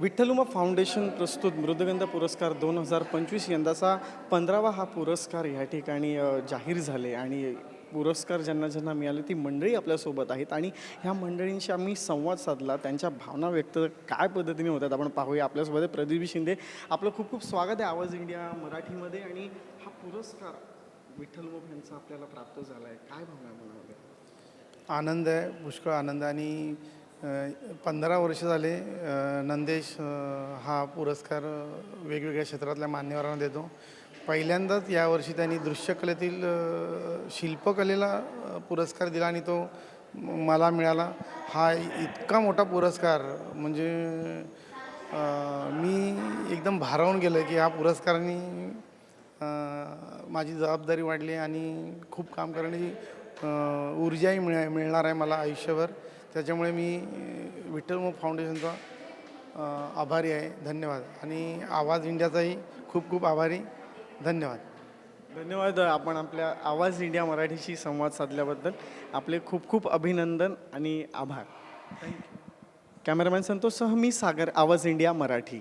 विठ्ठलुमा foundation प्रस्तुत मृदगंध पुरस्कार दोन हजार पंचवीस यंदाचा पंधरावा हा पुरस्कार या ठिकाणी जाहीर झाले आणि पुरस्कार ज्यांना ज्यांना मिळाले ती मंडळी आपल्यासोबत आहेत आणि ह्या मंडळींशी आम्ही संवाद साधला. त्यांच्या भावना व्यक्त काय पद्धतीने होतात आपण पाहूया. आपल्यासोबत प्रदीप शिंदे. आपलं खूप खूप स्वागत आहे आवाज इंडिया मराठीमध्ये आणि हा पुरस्कार विठ्ठल यांचा आपल्याला प्राप्त झाला आहे काय भावना मनामध्ये? आनंद आहे पुष्कळ आनंद आणि पंधरा वर्ष झाले नंदेश हा पुरस्कार वेगवेगळ्या क्षेत्रातल्या मान्यवरांना देतो. पहिल्यांदाच यावर्षी त्यांनी दृश्यकलेतील शिल्पकलेला पुरस्कार दिला आणि तो मला मिळाला. हा इतका मोठा पुरस्कार म्हणजे मी एकदम भारावून गेलो की ह्या पुरस्काराने माझी जबाबदारी वाढली आणि खूप काम करण्याची ऊर्जाही मिळ मिळणार आहे मला आयुष्यभर. त्याच्यामुळे मी विठ्ठल मोग फाउंडेशनचा आभारी आहे. धन्यवाद. आणि आवाज इंडियाचाही खूप खूप आभारी. धन्यवाद. धन्यवाद आपण आपल्या आवाज इंडिया मराठीशी संवाद साधल्याबद्दल. आपले खूप खूप अभिनंदन आणि आभार. थँक्यू कॅमेरामॅन संतोषसह मी सागर आवाज इंडिया मराठी.